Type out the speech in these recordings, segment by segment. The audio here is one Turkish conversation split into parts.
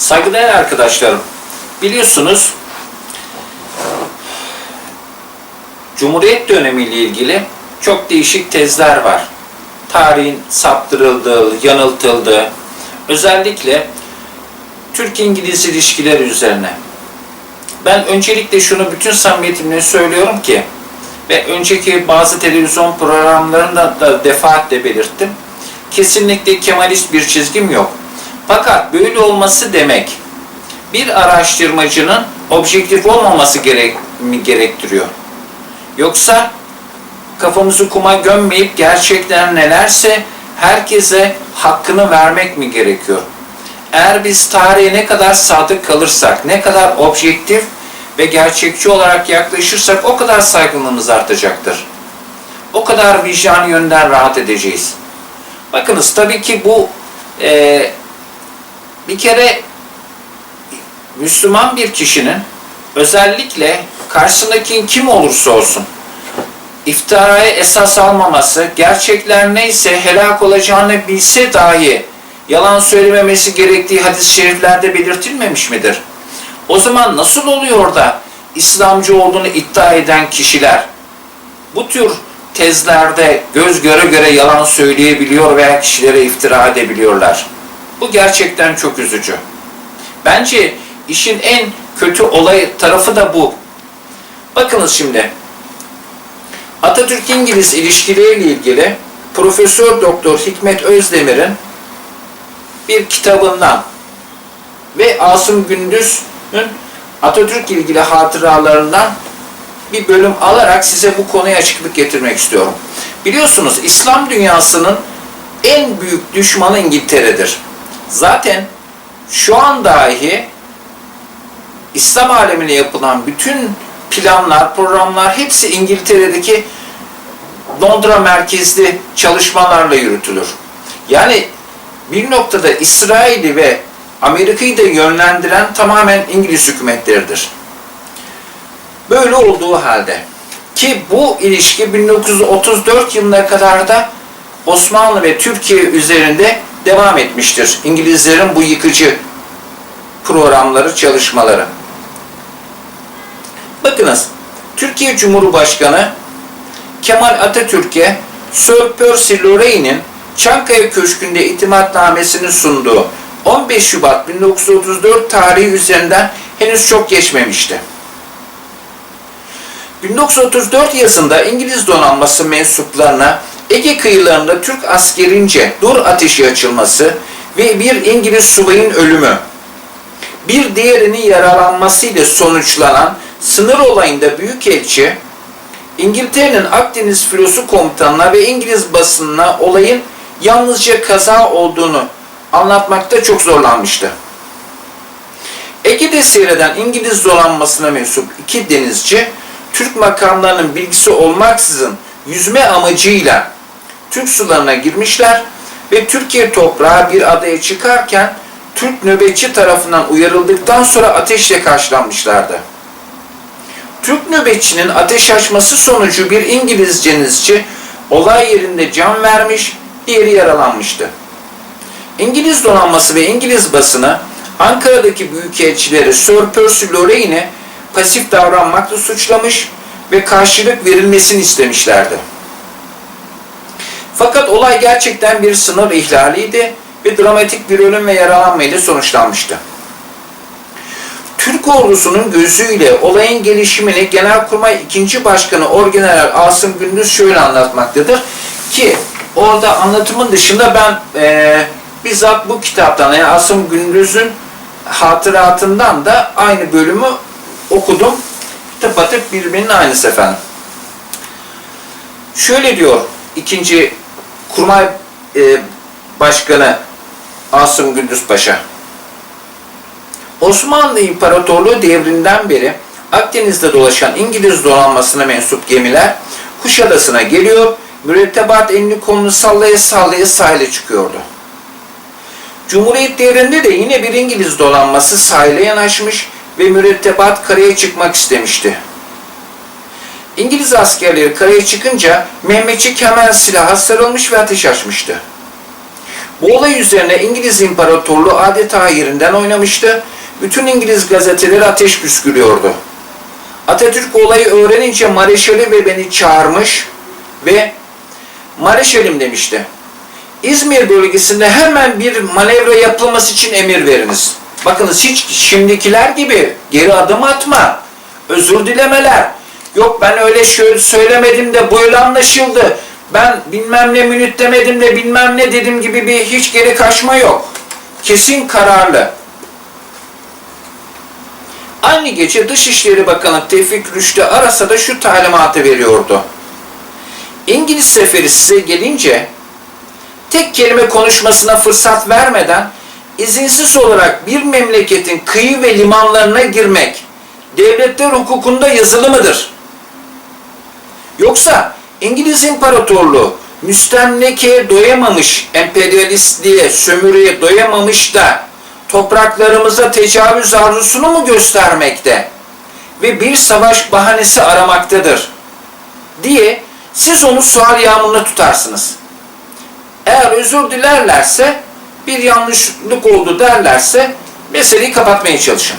Saygıdeğer arkadaşlarım, biliyorsunuz Cumhuriyet dönemiyle ilgili çok değişik tezler var. Tarihin saptırıldığı, yanıltıldığı, özellikle Türk-İngiliz ilişkileri üzerine. Ben öncelikle şunu bütün samimiyetimle söylüyorum ki ve önceki bazı televizyon programlarında da defaatle belirttim. Kesinlikle Kemalist bir çizgim yok. Fakat böyle olması demek bir araştırmacının objektif olmaması gerek, gerektiriyor. Yoksa kafamızı kuma gömmeyip gerçekler nelerse herkese hakkını vermek mi gerekiyor? Eğer biz tarihe ne kadar sadık kalırsak, ne kadar objektif ve gerçekçi olarak yaklaşırsak o kadar saygınlığımız artacaktır. O kadar vicdan yönden rahat edeceğiz. Bakınız tabii ki bu e, bir kere Müslüman bir kişinin özellikle karşısındaki kim olursa olsun iftiraya esas almaması, gerçekler neyse helak olacağını bilse dahi yalan söylememesi gerektiği hadis-i şeriflerde belirtilmemiş midir? O zaman nasıl oluyor da İslamcı olduğunu iddia eden kişiler bu tür tezlerde göz göre göre yalan söyleyebiliyor veya kişilere iftira edebiliyorlar? Bu gerçekten çok üzücü. Bence işin en kötü olay tarafı da bu. Bakınız şimdi. Atatürk-İngiliz ilişkileriyle ilgili Profesör Doktor Hikmet Özdemir'in bir kitabından ve Asım Gündüz'ün Atatürk ilgili hatıralarından bir bölüm alarak size bu konuya açıklık getirmek istiyorum. Biliyorsunuz İslam dünyasının en büyük düşmanı İngiltere'dir. Zaten şu an dahi İslam alemine yapılan bütün planlar, programlar hepsi İngiltere'deki Londra merkezli çalışmalarla yürütülür. Yani bir noktada İsrail'i ve Amerika'yı da yönlendiren tamamen İngiliz hükümetleridir. Böyle olduğu halde ki bu ilişki 1934 yılına kadar da Osmanlı ve Türkiye üzerinde devam etmiştir. İngilizlerin bu yıkıcı programları, çalışmaları. Bakınız, Türkiye Cumhurbaşkanı Kemal Atatürk'e Sir Percy Lorraine'in Çankaya Köşkü'nde itimatnamesini sunduğu 15 Şubat 1934 tarihi üzerinden henüz çok geçmemişti. 1934 yazında İngiliz donanması mensuplarına Ege kıyılarında Türk askerince dur ateşi açılması ve bir İngiliz subayın ölümü, bir diğerinin yaralanmasıyla sonuçlanan sınır olayında Büyükelçi, İngiltere'nin Akdeniz filosu komutanına ve İngiliz basınına olayın yalnızca kaza olduğunu anlatmakta çok zorlanmıştı. Ege'de seyreden İngiliz donanmasına mensup iki denizci, Türk makamlarının bilgisi olmaksızın yüzme amacıyla Türk sularına girmişler ve Türkiye toprağı bir adaya çıkarken Türk nöbetçi tarafından uyarıldıktan sonra ateşle karşılanmışlardı. Türk nöbetçinin ateş açması sonucu bir İngiliz denizci olay yerinde can vermiş, diğeri yaralanmıştı. İngiliz donanması ve İngiliz basını Ankara'daki büyükelçileri Sir Percy Lorraine'i pasif davranmakla suçlamış ve karşılık verilmesini istemişlerdi. Fakat olay gerçekten bir sınır ihlaliydi ve dramatik bir ölüm ve yaralanmayla sonuçlanmıştı. Türk ordusunun gözüyle olayın gelişimini Genelkurmay 2. Başkanı Orgeneral Asım Gündüz şöyle anlatmaktadır ki orada anlatımın dışında ben e, bizzat bu kitaptan yani Asım Gündüz'ün hatıratından da aynı bölümü okudum. Tıpatıp birbirinin aynısı efendim. Şöyle diyor ikinci Kurmay e, Başkanı Asım Gündüz Paşa. Osmanlı İmparatorluğu devrinden beri Akdeniz'de dolaşan İngiliz donanmasına mensup gemiler Kuşadası'na geliyor, mürettebat elini kolunu sallaya sallaya sahile çıkıyordu. Cumhuriyet devrinde de yine bir İngiliz donanması sahile yanaşmış ve mürettebat karaya çıkmak istemişti. İngiliz askerleri karaya çıkınca Mehmetçik hemen silaha sarılmış ve ateş açmıştı. Bu olay üzerine İngiliz İmparatorluğu adeta yerinden oynamıştı. Bütün İngiliz gazeteleri ateş püskürüyordu. Atatürk olayı öğrenince Mareşal'i ve beni çağırmış ve Mareşalim demişti. İzmir bölgesinde hemen bir manevra yapılması için emir veriniz. Bakınız hiç şimdikiler gibi geri adım atma, özür dilemeler. Yok ben öyle şöyle söylemedim de böyle anlaşıldı. Ben bilmem ne minüt demedim de bilmem ne dedim gibi bir hiç geri kaçma yok. Kesin kararlı. Aynı gece Dışişleri Bakanı Tevfik Rüştü arasa da şu talimatı veriyordu. İngiliz seferi size gelince tek kelime konuşmasına fırsat vermeden izinsiz olarak bir memleketin kıyı ve limanlarına girmek devletler hukukunda yazılı mıdır? Yoksa İngiliz İmparatorluğu müstemlekeye doyamamış, emperyalistliğe, sömürüye doyamamış da topraklarımıza tecavüz arzusunu mu göstermekte ve bir savaş bahanesi aramaktadır diye siz onu sual yağmuruna tutarsınız. Eğer özür dilerlerse, bir yanlışlık oldu derlerse meseleyi kapatmaya çalışın.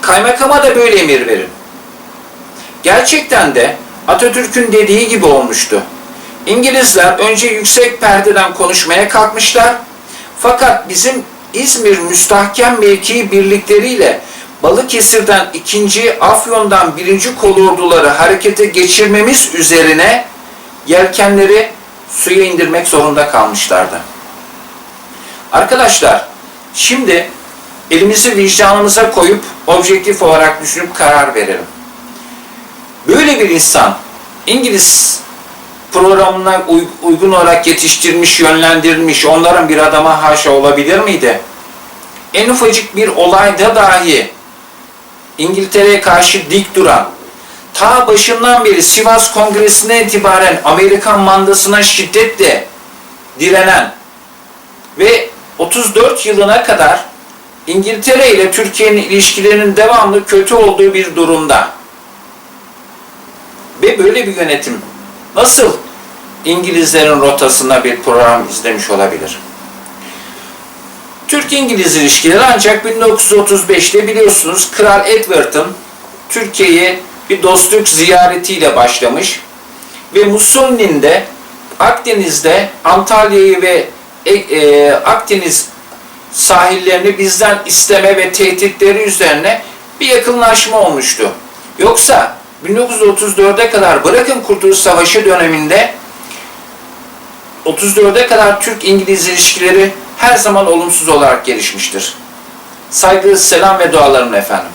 Kaymakama da böyle emir verin. Gerçekten de Atatürk'ün dediği gibi olmuştu. İngilizler önce yüksek perdeden konuşmaya kalkmışlar. Fakat bizim İzmir müstahkem mevkii birlikleriyle Balıkesir'den ikinci, Afyon'dan birinci kolorduları harekete geçirmemiz üzerine yelkenleri suya indirmek zorunda kalmışlardı. Arkadaşlar, şimdi elimizi vicdanımıza koyup objektif olarak düşünüp karar verelim. Böyle bir insan İngiliz programına uy- uygun olarak yetiştirilmiş, yönlendirilmiş, onların bir adama haşa olabilir miydi? En ufacık bir olayda dahi İngiltere'ye karşı dik duran, ta başından beri Sivas Kongresi'ne itibaren Amerikan mandasına şiddetle direnen ve 34 yılına kadar İngiltere ile Türkiye'nin ilişkilerinin devamlı kötü olduğu bir durumda ve böyle bir yönetim nasıl İngilizlerin rotasında bir program izlemiş olabilir? Türk-İngiliz ilişkileri ancak 1935'te biliyorsunuz Kral Edward'ın Türkiye'ye bir dostluk ziyaretiyle başlamış ve Mussolini'nin de Akdeniz'de Antalya'yı ve e, e, Akdeniz sahillerini bizden isteme ve tehditleri üzerine bir yakınlaşma olmuştu. Yoksa 1934'e kadar bırakın Kurtuluş Savaşı döneminde 34'e kadar Türk-İngiliz ilişkileri her zaman olumsuz olarak gelişmiştir. Saygı, selam ve dualarımla efendim.